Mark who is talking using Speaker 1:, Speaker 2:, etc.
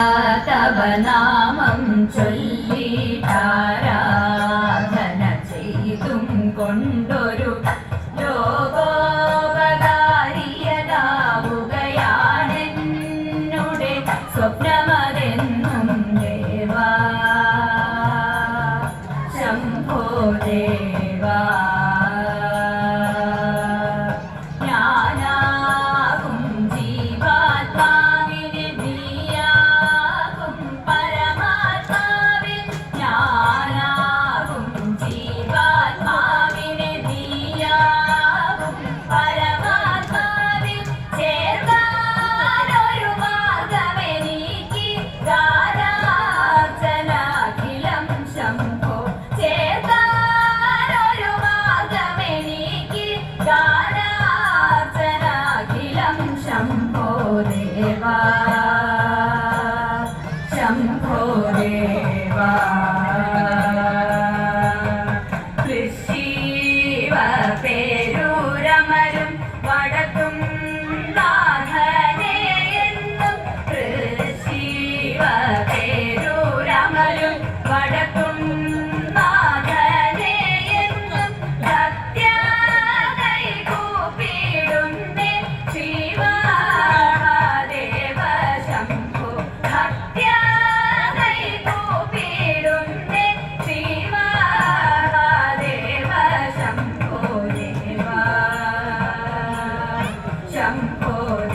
Speaker 1: തവ നാമം ചൊല്ലിട്ടാരാധന ചെയ്തും കൊണ്ടൊരു ലോകോപകാരിയതാവുകയാണെന്നുടെ സ്വപ്നമതെന്നും ദേവാ. ശംഭോ ദേവാ. देवा शम्भो देवा कृषीव पेरूरमरुं वडतुं नाथने എന്നും कृषीव पेरूरमरुं വടക്കും Oh,